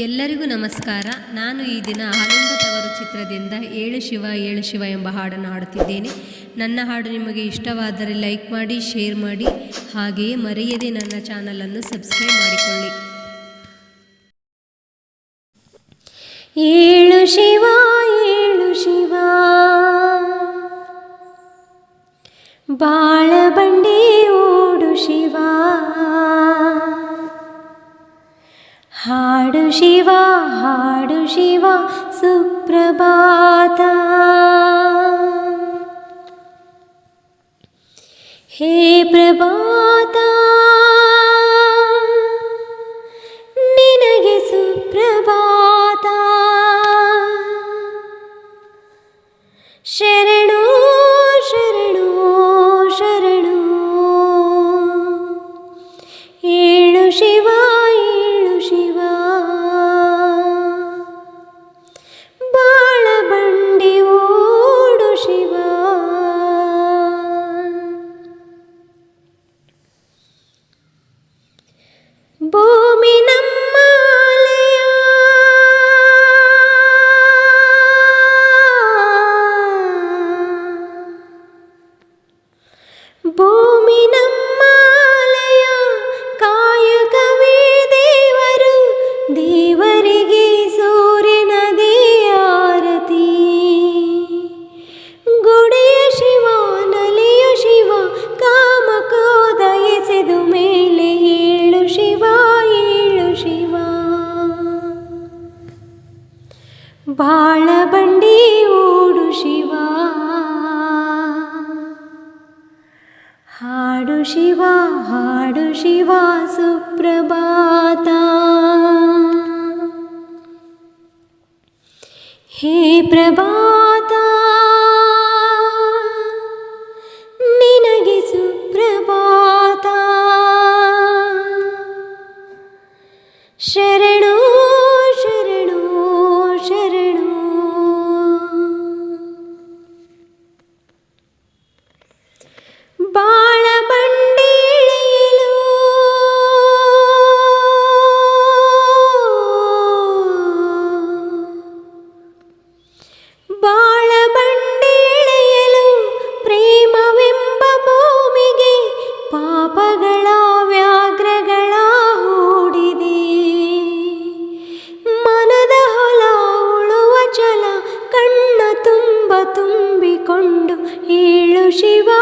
ಎಲ್ಲರಿಗೂ ನಮಸ್ಕಾರ. ನಾನು ಈ ದಿನ ಆನಂದ ತವರು ಚಿತ್ರದಿಂದ ಏಳು ಶಿವ ಏಳು ಶಿವ ಎಂಬ ಹಾಡನ್ನು ಹಾಡುತ್ತಿದ್ದೇನೆ. ನನ್ನ ಹಾಡು ನಿಮಗೆ ಇಷ್ಟವಾದರೆ ಲೈಕ್ ಮಾಡಿ, ಶೇರ್ ಮಾಡಿ, ಹಾಗೆಯೇ ಮರೆಯದೆ ನನ್ನ ಚಾನಲನ್ನು ಸಬ್ಸ್ಕ್ರೈಬ್ ಮಾಡಿಕೊಳ್ಳಿ. ಏಳು ಶಿವ ಏಳು ಶಿವ, ಬಾಳ ಬಂಡಿ ಓಡು ಶಿವ. ಹಾಡು ಶಿವ ಹಾಡು ಶಿವ ಸುಪ್ರಭಾತ. ಹೇ ಪ್ರಭಾತ ನಿನಗೆ ಸುಪ್ರಭಾತ. ಶರಣು ಶರಣು ಶರಣು. ಏಳು ಶಿವ ಹಾಡು ಶಿವ ಸುಪ್ರಭಾತ. ಹೇ ಪ್ರಭಾತ ನಿನಗೆ ಸುಪ್ರಭಾತ. ಶರಣು शिवा